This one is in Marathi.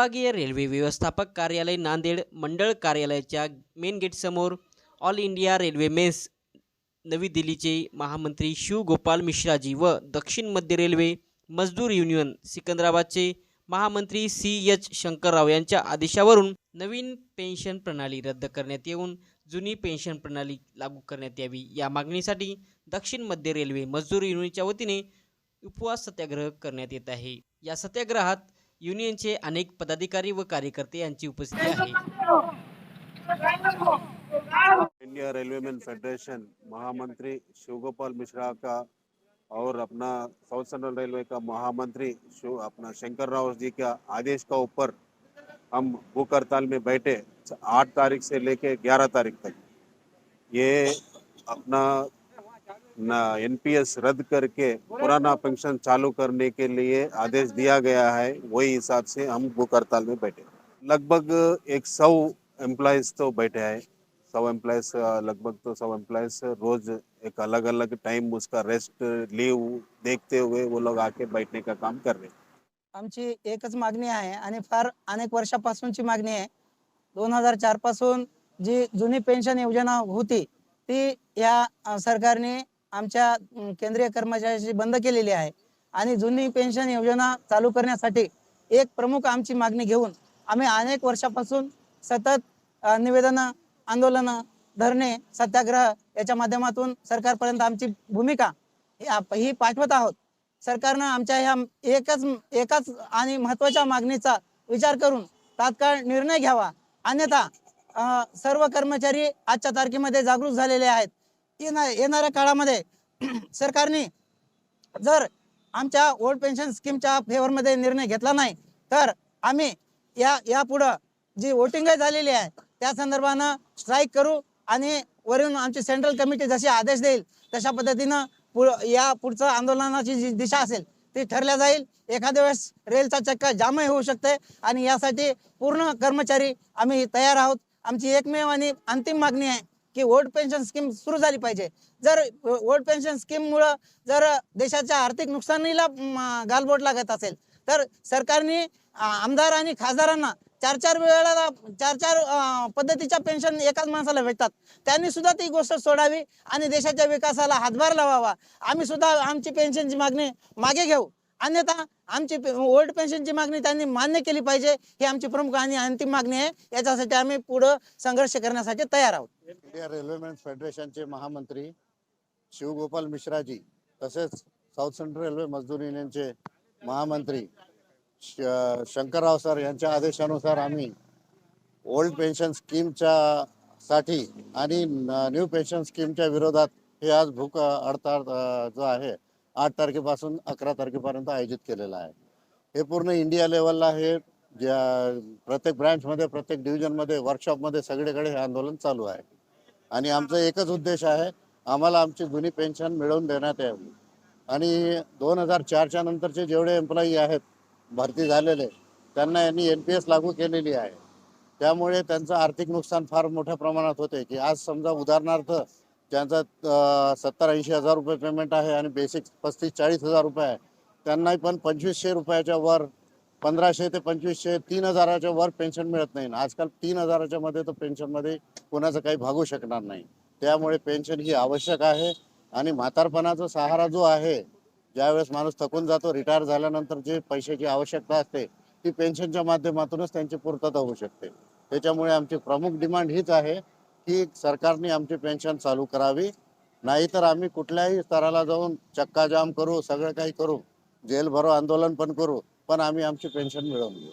विभागीय रेल्वे व्यवस्थापक कार्यालय नांदेड मंडळ कार्यालयाच्या मेन गेटसमोर ऑल इंडिया रेल्वे मेस नवी दिल्लीचे महामंत्री शिवगोपाल मिश्राजी व दक्षिण मध्य रेल्वे मजदूर युनियन सिकंदराबादचे महामंत्री सी एच शंकरराव यांच्या आदेशावरून नवीन पेन्शन प्रणाली रद्द करण्यात येऊन जुनी पेन्शन प्रणाली लागू करण्यात यावी या मागणीसाठी दक्षिण मध्य रेल्वे मजदूर युनियनच्या वतीने उपवास सत्याग्रह करण्यात येत आहे. या सत्याग्रहात युनियनचे अनेक पदाधिकारी व कार्यकर्ते यांची उपस्थिती आहे. इंडिया रेलवेमैन फेडरेशन महामंत्री शिवगोपाल मिश्रा का और अपना साउथ सेंट्रल रेलवे का महामंत्री अपना शंकर राव जी का आदेश का ऊपर हम भूख हड़ताल में बैठे आठ तारीख से लेके ग्यारह तारीख तक। ये अपना एनपीएस रद्द करके पुराना पेंशन चालू करने के लिए आदेश दिया गया है वही हिसाब से हम भूख हड़ताल में बैठे लगभग एक सौ एम्प्लॉयज तो बैठे हैं। सौ एम्प्लॉयज लगभग तो सौ एम्प्लॉयज रोज एक अलग अलग टाइम उसका रेस्ट लीव देखते हुए वो लोग आके बैठने का काम कर रहे हैं। आमची एकच मागणी आहे आणि फार अनेक वर्षापासूनची मागणी आहे. दोन हजार चारपासून जी जुनी पेन्शन योजना होती ती या सरकारने आमच्या केंद्रीय कर्मचाऱ्याची बंद केलेली आहे. आणि जुनी पेन्शन योजना चालू करण्यासाठी एक प्रमुख आमची मागणी घेऊन आम्ही अनेक वर्षापासून सतत निवेदन आंदोलनं धरणे सत्याग्रह याच्या माध्यमातून सरकारपर्यंत आमची भूमिका ही आप- ही पाठवत आहोत. सरकारनं आमच्या ह्या एकच एकाच आणि महत्त्वाच्या मागणीचा विचार करून तात्काळ निर्णय घ्यावा. अन्यथा सर्व कर्मचारी आजच्या तारखेमध्ये जागरूक झालेले आहेत. येणा येणाऱ्या काळामध्ये सरकारने जर आमच्या ओल्ड पेन्शन स्कीमच्या फेवरमध्ये निर्णय घेतला नाही तर आम्ही या यापुढं जी वोटिंग झालेली आहे त्या संदर्भानं स्ट्राईक करू आणि वरून आमची सेंट्रल कमिटी जसे आदेश देईल तशा पद्धतीनं पुढं या पुढचं आंदोलनाची जी दिशा असेल ती ठरल्या जाईल. एखाद्या वेळेस रेलचा चक्का जामही होऊ शकते आणि यासाठी पूर्ण कर्मचारी आम्ही तयार आहोत. आमची एकमेव आणि अंतिम मागणी आहे की ओल्ड पेन्शन स्कीम सुरू झाली पाहिजे. जर ओल्ड पेन्शन स्कीममुळं जर देशाच्या आर्थिक नुकसानीला गालबोट लागत असेल तर सरकारने आमदार आणि खासदारांना चार चार वेळेला चार चार पद्धतीच्या पेन्शन एकाच माणसाला भेटतात. त्यांनी सुद्धा ती गोष्ट सोडावी आणि देशाच्या विकासाला हातभार लावावा. आम्ही सुद्धा आमची पेन्शनची मागणी मागे घेऊ. अन्यथा आमची ओल्ड पेन्शनची मागणी त्यांनी मान्य केली पाहिजे. ही आमची प्रमुख आणि अंतिम मागणी आहे. याच्यासाठी आम्ही पुढं संघर्ष करण्यासाठी तयार आहोत. इंडिया रेल्वेमॅन फेडरेशनचे महामंत्री शिवगोपाल मिश्राजी तसेच साऊथ सेंट्रल रेल्वे मजदूर युनियनचे महामंत्री श- शंकरराव सर यांच्या आदेशानुसार आम्ही ओल्ड पेन्शन स्कीमच्या साठी आणि न्यू पेन्शन स्कीमच्या विरोधात हे आज भूक हडताळ जो आहे आठ तारखेपासून अकरा तारखेपर्यंत आयोजित केलेलं आहे. हे पूर्ण इंडिया लेवलला हे ज्या प्रत्येक ब्रँचमध्ये प्रत्येक डिव्हिजनमध्ये वर्कशॉपमध्ये सगळीकडे हे आंदोलन चालू आहे. आणि आमचा एकच उद्देश आहे आम्हाला आमची जुनी पेन्शन मिळवून देण्यात यावी. आणि दोन हजार चारच्या नंतरचे जेवढे एम्प्लॉई आहेत भरती झालेले त्यांना यांनी एन पी एस लागू केलेली आहे. त्यामुळे त्यांचं आर्थिक नुकसान फार मोठ्या प्रमाणात होते की आज समजा उदाहरणार्थ ज्यांचा सत्तर ऐंशी हजार रुपये पेमेंट आहे आणि बेसिक पस्तीस चाळीस हजार रुपये आहे. त्यांनाही पण पंचवीसशे रुपयाच्या वर पंधराशे ते पंचवीसशे तीन हजाराच्या वर पेन्शन मिळत नाही. आजकाल तीन हजाराच्या मध्ये तर पेन्शनमध्ये कोणाचं काही भागू शकणार नाही. त्यामुळे पेन्शन ही आवश्यक आहे आणि म्हातारपणाचा सहारा जो आहे ज्यावेळेस माणूस थकून जातो रिटायर झाल्यानंतर जे पैशाची आवश्यकता असते ती पेन्शनच्या माध्यमातूनच त्यांची पूर्तता होऊ शकते. त्याच्यामुळे आमची प्रमुख डिमांड हीच आहे की सरकारने आमची पेन्शन चालू करावी. नाहीतर आम्ही कुठल्याही स्तराला जाऊन चक्काजाम करू सगळं काही करू. जेल भरो आंदोलन पण करू पण आम्ही आमची पेन्शन मिळवून घेऊ